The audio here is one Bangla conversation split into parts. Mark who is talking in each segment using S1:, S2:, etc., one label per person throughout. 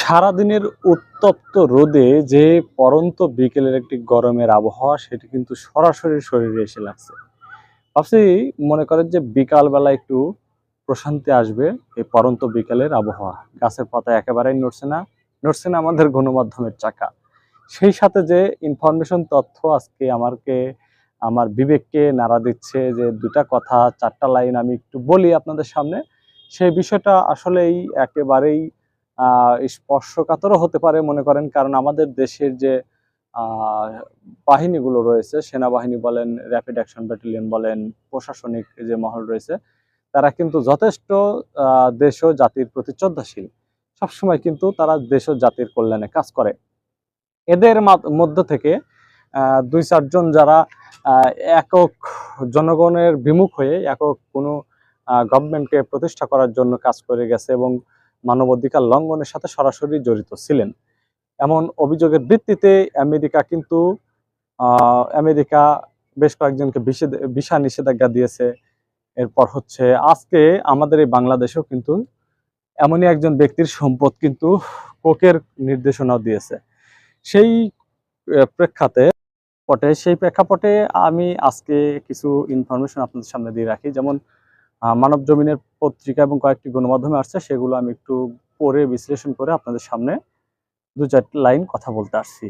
S1: সারাদিনের উত্তপ্ত রোদে যে পরন্ত বিকেলের একটি গরমের আবহাওয়া, সেটি কিন্তু সরাসরি শরীরে এসে লাগছে। ভাবছি মনে করেন যে বিকালবেলা একটু প্রশান্তি আসবে এই পরন্ত বিকেলের আবহাওয়া। গাছের পাতা একেবারেই নড়ছে না নড়ছে না আমাদের গণমাধ্যমের চাকা। সেই সাথে যে ইনফরমেশন তথ্য আজকে আমাকে আমার বিবেককে নাড়া দিচ্ছে যে দুটা কথা, চারটা লাইন আমি একটু বলি আপনাদের সামনে, সেই বিষয়টা আসলেই একেবারেই স্পর্শকাতরও হতে পারে মনে করেন, কারণ আমাদের দেশের যে বাহিনীগুলো রয়েছে, সেনাবাহিনী বলেন র্যাপিড অ্যাকশন ব্যাটালিয়ন বলেন, প্রশাসনিক যে মহল রয়েছে, তারা কিন্তু যথেষ্ট দেশ ও জাতির প্রতি শ্রদ্ধাশীল সবসময় কিন্তু তারা দেশ ও জাতির কল্যাণে কাজ করে। এদের মধ্য থেকে দুই চারজন যারা একক জনগণের বিমুখ হয়ে, একক কোনো গভর্নমেন্টকে প্রতিষ্ঠা করার জন্য কাজ করে গেছে এবং মানবাধিকার লঙ্ঘনের সাথে সরাসরি জড়িত ছিলেন। এমন অভিযোগের ভিত্তিতে আমেরিকা কিন্তু আমেরিকা বেশ কয়েকজনকে ভিসা নিষেধাজ্ঞা দিয়েছে। এরপর হচ্ছে আজকে আমাদের এই বাংলাদেশেও কিন্তু এমনই একজন ব্যক্তির সম্পদ কিন্তু কোকের নির্দেশনা দিয়েছে। সেই প্রেক্ষাতে পটে, সেই প্রেক্ষাপটে আমি আজকে কিছু ইনফরমেশন আপনাদের সামনে দিয়ে রাখি। যেমন মানব জমিনের পত্রিকা এবং কয়েকটি গণমাধ্যমে আসছে, সেগুলো আমি একটু পড়ে, বিশ্লেষণ করে আপনাদের সামনে দু চারটি লাইন কথা বলতে আসছি।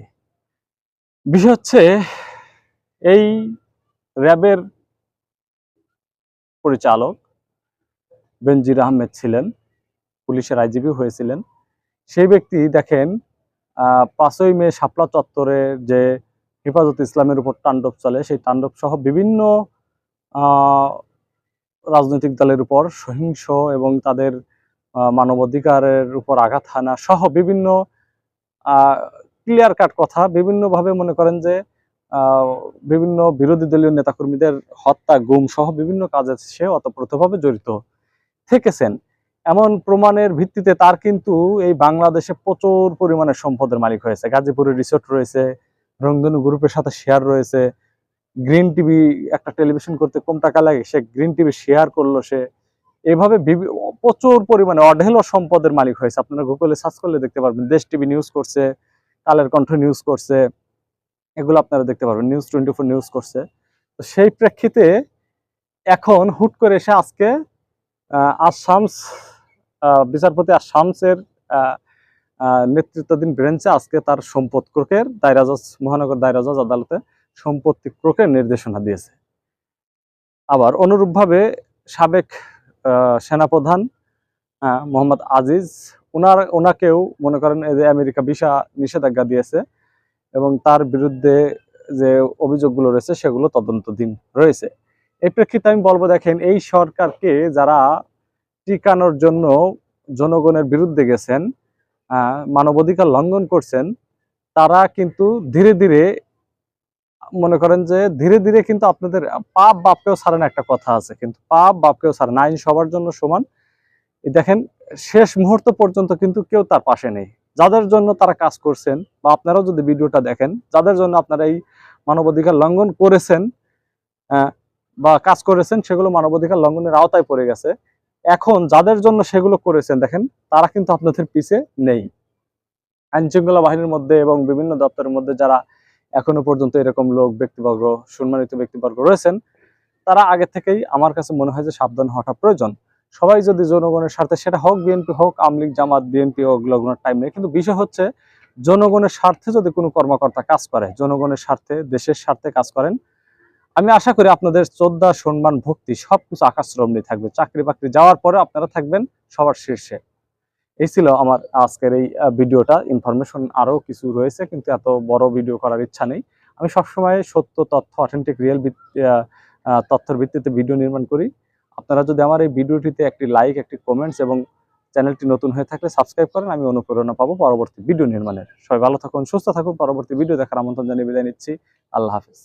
S1: বিষয় হচ্ছে, এই র্যাবের পরিচালক বেনজির আহমেদ ছিলেন, পুলিশের আইজিপি হয়েছিলেন। সেই ব্যক্তি দেখেন পাঁচই মে শাপলা চত্বরে যে হেফাজত ইসলামের উপর তাণ্ডব চলে, সেই তাণ্ডব সহ বিভিন্ন রাজনৈতিক দলের উপর সহিংস এবং তাদের মানবাধিকারের উপর আঘাত হানা সহ বিভিন্ন ক্লিয়ার কাট কথা বিভিন্নভাবে মনে করেন যে বিভিন্ন বিরোধী দলীয় নেতাকর্মীদের হত্যা, গুম সহ বিভিন্ন কাজে সে অতপ্রতভাবে জড়িত থেকেছেন। এমন প্রমাণের ভিত্তিতে তার কিন্তু এই বাংলাদেশে প্রচুর পরিমাণে সম্পদের মালিক হয়েছে। গাজীপুরের রিসোর্ট রয়েছে, রংধনু গ্রুপের সাথে শেয়ার রয়েছে গ্রিন টিভি একটা টেলিভিশন করতে কম টাকা লাগে, সে গ্রিন টিভি শেয়ার করল সে। এভাবে প্রচুর পরিমাণে অঢেল সম্পদের মালিক হয়েছে। আপনারা গুগলে সার্চ করলে দেখতে পারবেন। দেশ টিভি নিউজ করছে, কালের কণ্ঠ নিউজ করছে, এগুলো আপনারা দেখতে পারবেন। নিউজ টোয়েন্টি ফোর নিউজ করছে। তো সেই প্রেক্ষিতে এখন হুট করে এসে আজকে আসামস বিচারপতি আসামসের নেতৃত্বাধীন ব্রেঞ্চে আজকে তার সম্পদ ক্রোকের দায়রা জজ, মহানগর দায়রাজ আদালতে সম্পত্তি ক্রোকের নির্দেশনা দিয়েছে। আবার অনুরূপভাবে সাবেক সেনাপ্রধান মোহাম্মদ আজিজ ওনার ওনাকেও মনে করেন যে আমেরিকা ভিসা নিষেধাজ্ঞা দিয়েছে এবং তার বিরুদ্ধে যে অভিযোগগুলো রয়েছে সেগুলো তদন্তধীন রয়েছে। এই প্রেক্ষিতে আমি বলব, দেখেন, এই সরকারকে যারা টিকানোর জন্য জনগণের বিরুদ্ধে গেছেন মানবাধিকার লঙ্ঘন করছেন, তারা কিন্তু ধীরে ধীরে মনে করেন যে ধীরে ধীরে কিন্তু আপনাদের পাপ বাপকেও ছাড়েন একটা কথা আছে, কিন্তু পাপ বাপকেও ছাড়েন আইন সবার জন্য সমান। দেখেন, শেষ মুহূর্ত পর্যন্ত কিন্তু কেউ তার পাশে নেই। যাদের জন্য তারা কাজ করছেন, বা আপনারাও যদি ভিডিওটা দেখেন, যাদের জন্য আপনারা এই মানবাধিকার লঙ্ঘন করেছেন বা কাজ করেছেন, সেগুলো মানবাধিকার লঙ্ঘনের আওতায় পড়ে গেছে। এখন যাদের জন্য সেগুলো করেছেন, দেখেন, তারা কিন্তু আপনাদের পিছে নেই। আইন শৃঙ্খলা বাহিনীর মধ্যে এবং বিভিন্ন দপ্তরের মধ্যে যারা এখনও পর্যন্ত এরকম লোক, ব্যক্তিবর্গ, সম্মানিত ব্যক্তিবর্গ রয়েছেন, তারা আগে থেকেই আমার কাছে মনে হয় যে সাবধান হওয়াটা প্রয়োজন। সবাই যদি জনগণের স্বার্থে সেটা হোক বিএনপি হোক আমলিগ জামাত বিএনপি হোক লগ্নের টাইম নেই। কিন্তু বিষয় হচ্ছে, জনগণের স্বার্থে যদি কোনো কর্মকর্তা কাজ করে, জনগণের স্বার্থে, দেশের স্বার্থে কাজ করেন, আমি আশা করি আপনাদের শ্রদ্ধা, সম্মান, ভক্তি সবকিছু আকাশরমণী থাকবে। চাকরি বাকরি যাওয়ার পরে আপনারা থাকবেন সবার শীর্ষে। এই ছিল আমার আজকের এই ভিডিওটা। ইনফরমেশন আরও কিছু রয়েছে, কিন্তু এত বড় ভিডিও করার ইচ্ছা নেই। আমি সবসময় সত্য, তথ্য অথেন্টিক রিয়েল তথ্যের ভিত্তিতে ভিডিও নির্মাণ করি। আপনারা যদি আমার এই ভিডিওটিতে একটি লাইক একটি কমেন্টস এবং চ্যানেলটি নতুন হয়ে থাকলে সাবস্ক্রাইব করেন, আমি অনুপ্রেরণা পাবো পরবর্তী ভিডিও নির্মাণের। সবাই ভালো থাকুন, সুস্থ থাকুন। পরবর্তী ভিডিও দেখার আমন্ত্রণ জানিয়ে বিদায় নিচ্ছি। আল্লাহ হাফিজ।